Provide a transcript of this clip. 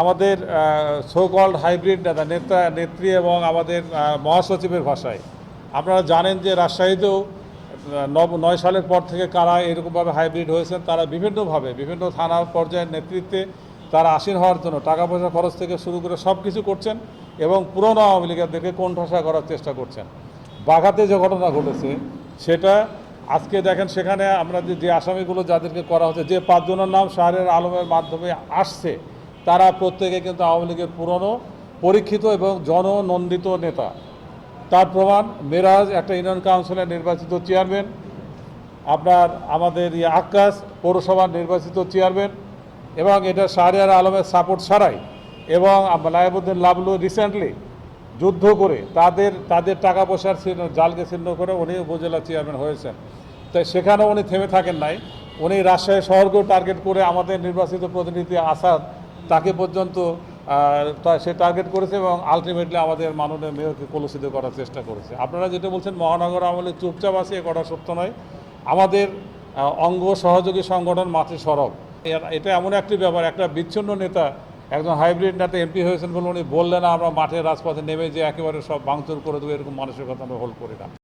আমাদের so called hybrid নেতা নেতা, নেত্রী এবং আমাদের মহাসচিবের ভাষায়। আপনারা জানেন যে রাজশাহীতেও নব, নয় সালের পর থেকে কারা এরকমভাবে হাইব্রিড হয়েছেন, তারা বিভিন্নভাবে, বিভিন্ন থানা পর্যায়ের নেতৃত্বে তারা আসীন হওয়ার জন্য টাকা পয়সা খরচ থেকে শুরু করে সব কিছু করছেন এবং পুরনো আওয়ামী লীগেরদেরকে কোণঠাসা করার চেষ্টা করছেন। বাঘাতে যে ঘটনা ঘটেছে, সেটা আজকে দেখেন, সেখানে আমরা যে আসামিগুলো যাদেরকে করা হচ্ছে, যে পাঁচজনের নাম শাহরের আলমের মাধ্যমে আসছে তারা প্রত্যেকে কিন্তু আওয়ামী লীগের পুরনো, পরীক্ষিত এবং জননন্দিত নেতা। তার প্রমাণ, মেরাজ একটা ইউনিয়ন কাউন্সিলের নির্বাচিত চেয়ারম্যান, আপনার আমাদের ইয়ে আক্কাস পৌরসভার নির্বাচিত চেয়ারম্যান, এবং এটা শাহরিয়ার আলমের সাপোর্ট ছাড়াই, এবং লাইবুদ্দিন লাবলু রিসেন্টলি যুদ্ধ করে তাদের তাদের টাকা পয়সার জালকে ছিন্ন করে উনি উপজেলা চেয়ারম্যান হয়েছেন। তাই সেখানেও উনি থেমে থাকেন নাই। উনি রাজশাহী শহরকেও টার্গেট করে আমাদের নির্বাচিত প্রতিনিধি আসাদ তাকে পর্যন্ত সে টার্গেট করেছে এবং আলটিমেটলি আমাদের মাননীয় মেয়রকে কলুষিত করার চেষ্টা করেছে। আপনারা যেটা বলছেন, মহানগর আমলে চুপচাপ আছে, এ করা সত্য নয়। আমাদের অঙ্গ সহযোগী সংগঠন মাঠে সরব। এটা এমন একটি ব্যাপার, একটা বিচ্ছিন্ন নেতা, একজন হাইব্রিড নেতা এমপি হয়েছেন বলে উনি বললেন, আমরা মাঠে রাজপথে নেমে যে একেবারে সব ভাঙচুর করে দেবো, এরকম মানসিকতা আমরা হোল্ড করি না।